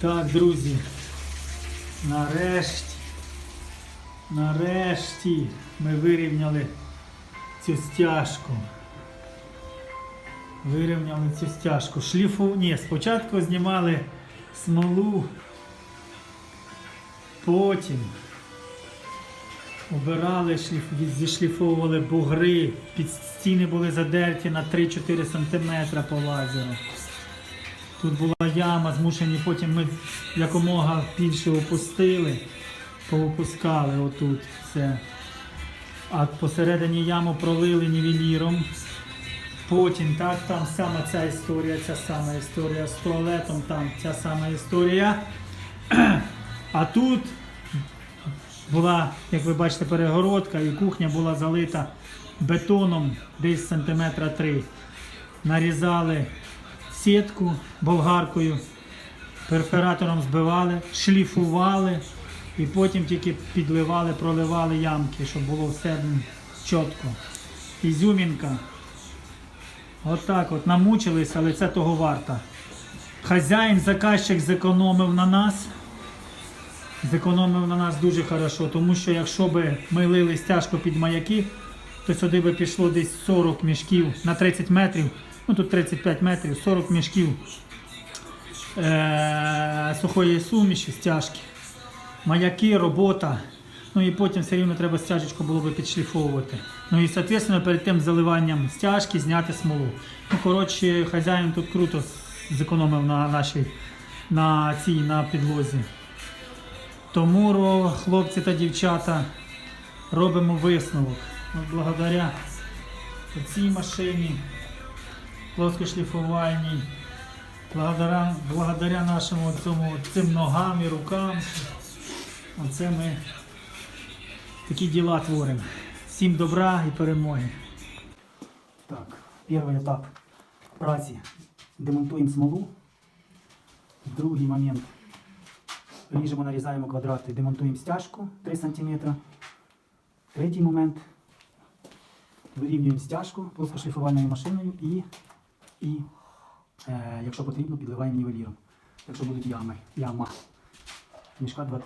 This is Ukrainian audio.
Так, друзі. Нарешті. Нарешті ми вирівняли цю стяжку. Вирівняли цю стяжку. Шліфу. Ні, спочатку знімали смолу. Потім обирали, шліф, зішліфовували бугри, під стіни були задерті на 3-4 см по лазеру. Тут була яма, змушені, потім ми якомога більше опустили, поопускали отут все. А посередині яму пролили нівеліром. Потім так, там сама ця історія, ця сама історія з туалетом, там ця сама історія. А тут була, як ви бачите, перегородка і кухня була залита бетоном десь сантиметра три. Нарізали сітку болгаркою, перфоратором збивали, шліфували і потім тільки підливали, проливали ямки, щоб було все чітко. Ізюмінка. Отак от намучились, але це того варто. Хазяїн, заказчик зекономив на нас. Зекономив на нас дуже хорошо, тому що якщо би ми лили стяжку під маяки, то сюди би пішло десь 40 мішків на 30 метрів, ну тут 35 метрів, 40 мішків е- сухої суміші, стяжки, маяки, робота. Ну і потім все рівно треба стяжечку було би підшліфовувати. Ну і, соответственно, перед тим заливанням стяжки зняти смолу. Ну, коротше, хазяїн тут круто зекономив на нашій на цій на підлозі. Тому, хлопці та дівчата, робимо висновок. Благодаря цій машині, плоскошліфувальній, благодаря, благодаря нашому цьому, цим ногам і рукам, оце ми такі діла творимо. Всім добра і перемоги. Так, перший етап праці. Демонтуємо смолу. Другий момент. Ріжемо, нарізаємо квадрати, демонтуємо стяжку 3 см. Третій момент. Вирівнюємо стяжку плоскошліфувальною машиною і, і е, якщо потрібно, підливаємо нівеліром. Якщо будуть ями, яма. Мішка 2-3.